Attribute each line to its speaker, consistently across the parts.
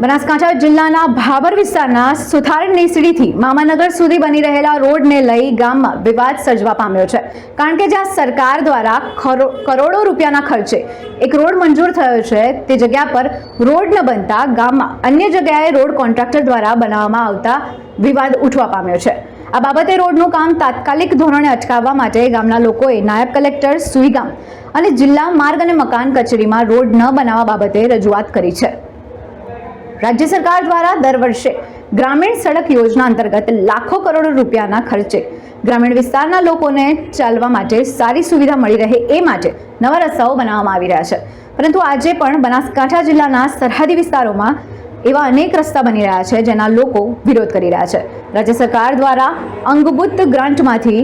Speaker 1: બનાસકાંઠા જિલ્લાના ભાબર વિસ્તારના સુથાર નેસડીથી મામાનગર સુધી બની રહેલા રોડને લઈ ગામમાં વિવાદ સર્જવા પામ્યો છે. કારણ કે જ્યાં સરકાર દ્વારા કરોડો રૂપિયાના ખર્ચે એક રોડ મંજૂર થયો છે, તે જગ્યા પર રોડ ન બનતા ગામમાં અન્ય જગ્યાએ રોડ કોન્ટ્રાક્ટર દ્વારા બનાવવામાં આવતા વિવાદ ઉઠવા પામ્યો છે. આ બાબતે રોડનું કામ તાત્કાલિક ધોરણે અટકાવવા માટે ગામના લોકોએ નાયબ કલેક્ટર સુઈગામ અને જિલ્લા માર્ગ અને મકાન કચેરીમાં રોડ ન બનાવવા બાબતે રજૂઆત કરી છે. રાજ્ય સરકાર દ્વારા દર વર્ષે ગ્રામીણ સડક યોજના અંતર્ગત લાખો કરોડો રૂપિયાના ખર્ચે ગ્રામીણ વિસ્તારના લોકોને ચાલવા માટે સારી સુવિધા મળી રહે એ માટે નવા રસ્તાઓ બનાવવામાં આવી રહ્યા છે. પરંતુ આજે પણ બનાસકાંઠા જિલ્લાના સરહદી વિસ્તારોમાં એવા અનેક રસ્તા બની રહ્યા છે જેના લોકો વિરોધ કરી રહ્યા છે. રાજ્ય સરકાર દ્વારા અંગભૂત ગ્રાન્ટમાંથી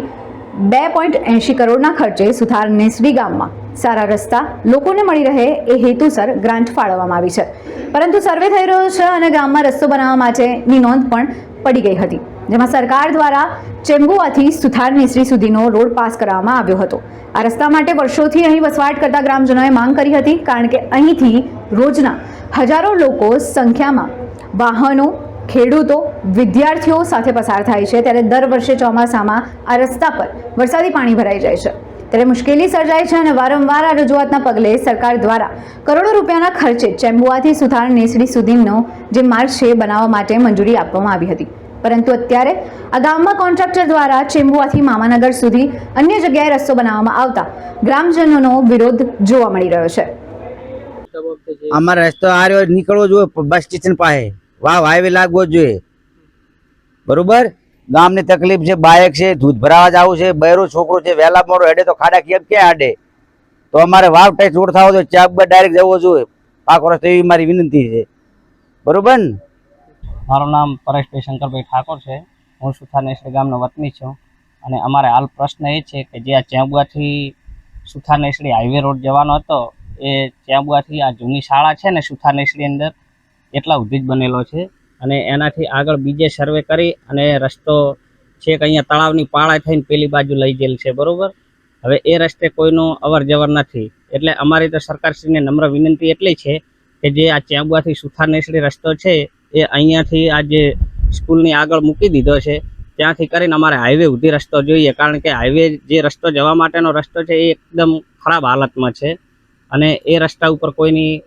Speaker 1: બે પોઈન્ટ એંશી કરોડના ખર્ચે સુથાર નેસડી ગામમાં સારા રસ્તા લોકોને મળી રહે એ હેતુસર ગ્રાન્ટ ફાળવવામાં આવી છે. પરંતુ સર્વે થઈ રહ્યો છે અને ગામમાં રસ્તો બનાવવા માટેની નોંધ પણ પડી ગઈ હતી, જેમાં સરકાર દ્વારા ચેમ્બુઆથી સુથાર નેસરી સુધીનો રોડ પાસ કરવામાં આવ્યો હતો. આ રસ્તા માટે વર્ષોથી અહીં વસવાટ કરતા ગ્રામજનોએ માંગ કરી હતી, કારણ કે અહીંથી રોજના હજારો લોકો સંખ્યામાં વાહનો, ખેડૂતો, વિદ્યાર્થીઓ સાથે પસાર થાય છે. ત્યારે દર વર્ષે ચોમાસામાં આ રસ્તા પર વરસાદી પાણી ભરાઈ જાય છે. ત્યારે મુશ્કેલી સર્જાય છે અને વારંવાર આ રજૂઆતના પગલે સરકાર દ્વારા કરોડો રૂપિયાના ખર્ચે ચેમ્બુઆથી સુથાર નેસડી સુધીનો જે માર્ગ છે બનાવવા માટે મંજૂરી આપવામાં આવી હતી. પરંતુ અત્યારે આ ગામમાં કોન્ટ્રાક્ટર દ્વારા ચેમ્બુઆથી મામાનગર સુધી અન્ય જગ્યાએ રસ્તો બનાવવામાં આવતા ગ્રામજનોનો વિરોધ જોવા મળી રહ્યો છે.
Speaker 2: અમારો રસ્તો આ રહ્યો, નીકળવો જોઈએ, બસ સ્ટેશન પાસે. વાવ હાઈવે લાગવો જોઈએ. બરોબર? ગામની તકલીફ છે, બાયક છે, દૂધ ભરાવા જવું છે, બૈરો છોકરો છે, વહેલા મોડો હેડે તો ખાડા કેમ ક્યાં હાડે? તો અમારે વાવ ટેક્સ ઓડ થવો જોઈએ, ચાક ડાયરેક્ટ જવો જોઈએ. પાક વર્ષ એવી મારી વિનંતી છે. બરોબર ને?
Speaker 3: મારું નામ પરેશભાઈ શંકરભાઈ ઠાકોર છે. હું સુથાર નેસડી ગામનો વતની છું. અને અમારે હાલ પ્રશ્ન એ છે કે જે આ ચેંબુઆથી સુથાર નેસડી હાઈવે રોડ જવાનો હતો, એ ચેંબુઆથી આ જૂની શાળા છે ને સુથાર નેસડી અંદર, એટલા સુધી જ બનેલો છે. અને એનાથી આગળ બીજે સર્વે કરી અને રસ્તો છેક અહીંયા તળાવની પાળા થઈને પેલી બાજુ લઈ ગયેલ છે, બરાબર? હવે એ રસ્તે કોઈનો અવર જવર નથી. એટલે અમારી તો સરકારશ્રીને નમ્ર વિનંતી એટલી છે કે જે આ ચેબુઆથી સુથાર નેસડી રસ્તો છે એ અહીંયાથી આ જે સ્કૂલની આગળ મૂકી દીધો છે, ત્યાંથી કરીને અમારે હાઈવે સુધી રસ્તો જોઈએ, કારણ કે હાઈવે જે રસ્તો જવા માટેનો રસ્તો છે એ એકદમ ખરાબ હાલતમાં છે. અને એ રસ્તા ઉપર કોઈની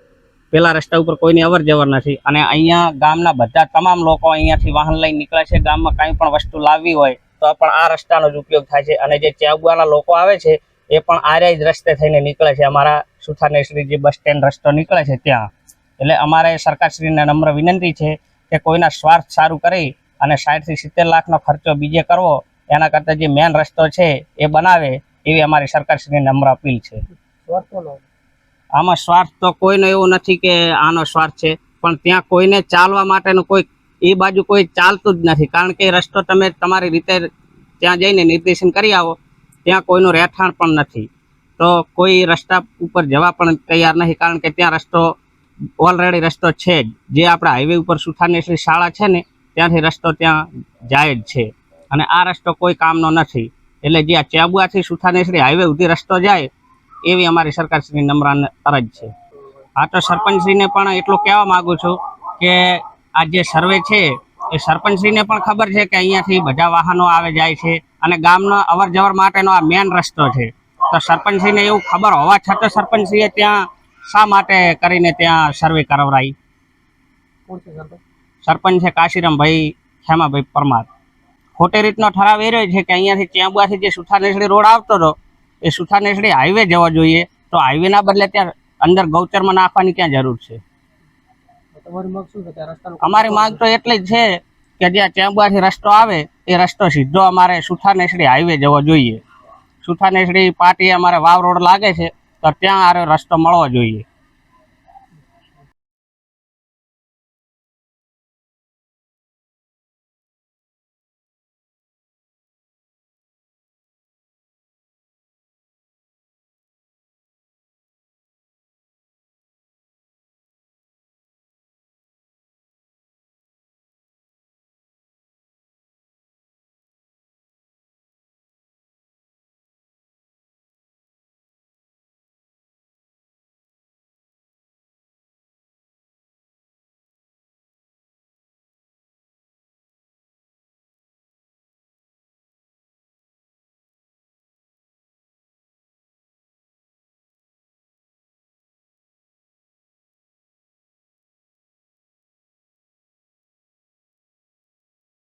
Speaker 3: પેલા રસ્તા ઉપર કોઈની અવર જવર નથી. અને અહીંયા ગામના બધા તમામ લોકો અહીંયાથી વાહન લઈને નીકળે છે. ગામમાં કાંઈ પણ વસ્તુ લાવવી હોય તો પણ આ રસ્તાનો જ ઉપયોગ થાય છે. અને જે ચાબુઆના લોકો આવે છે, એ પણ આર્યા જ રસ્તે થઈને નીકળે છે. અમારા સુથારનેશ્વરી જે બસ સ્ટેન્ડ રસ્તો નીકળે છે ત્યાં. એટલે અમારે સરકારશ્રીને નમ્ર વિનંતી છે કે કોઈના સ્વાર્થ સારું કરી અને સાઠથી સિત્તેર લાખનો ખર્ચો બીજે કરવો. એના કરતાં જે મેન રસ્તો છે, એ બનાવે એવી અમારી સરકારશ્રીને નમ્ર અપીલ છે. આમાં સ્વાર્થ તો કોઈનો એવું નથી કે આનો સ્વાર્થ છે, પણ ત્યાં કોઈને ચાલવા માટેનું કોઈ એ બાજુ કોઈ ચાલતું જ નથી. કારણ કે રસ્તો તમે તમારી રીતે ત્યાં જઈને નિર્દેશન કરી આવો, ત્યાં કોઈનું રહેઠાણ પણ નથી. તો કોઈ રસ્તા ઉપર જવા પણ તૈયાર નથી કારણ કે ત્યાં રસ્તો ઓલરેડી રસ્તો છે જ. જે આપણા હાઈવે ઉપર સુથાનેશ્વરી શાળા છે ને, ત્યાંથી રસ્તો ત્યાં જાય જ છે. અને આ રસ્તો કોઈ કામનો નથી. એટલે જે આ ચેબુઆથી સુથારનેશ્વરી હાઈવે સુધી રસ્તો જાય એવી અમારી સરકારશ્રીની નમ્ર અરજ છે. આ તો સરપંચશ્રીને પણ એટલું કહેવા માગું છું કે આ જે સર્વે છે એ સરપંચશ્રીને પણ ખબર છે કે અહીંયાથી બધા વાહનો આવે જાય છે અને ગામનો અવર જવર માટેનો આ મેન રસ્તો છે. તો સરપંચશ્રીને એવું ખબર હોવા છતાં સરપંચશ્રીએ ત્યાં શા માટે કરીને ત્યાં સર્વે કરાવરાઈ? સરપંચ? છે કાશીરામભાઈ ખેમાભાઈ પરમાર. ખોટી રીતનો ઠરાવ એ રહ્યો છે કે અહીંયાથી ચેંબુઆથી જે સુથાનેસડી રોડ આવતો હતો એ સુથાનેસડી હાઈવે જવા જોઈએ. તો હાઈવેના બદલે ત્યાં અંદર ગૌચરમાં નાખવાની ક્યાં જરૂર છે? અમારી માંગ તો એટલી જ છે કે જ્યાં ચેંબુઆથી રસ્તો આવે એ રસ્તો સીધો અમારે સુથાનેસડી હાઈવે જવો જોઈએ. સુથાનેસડી પાટી અમારે વાવ રોડ લાગે છે તો ત્યાં આરો રસ્તો મળવો જોઈએ.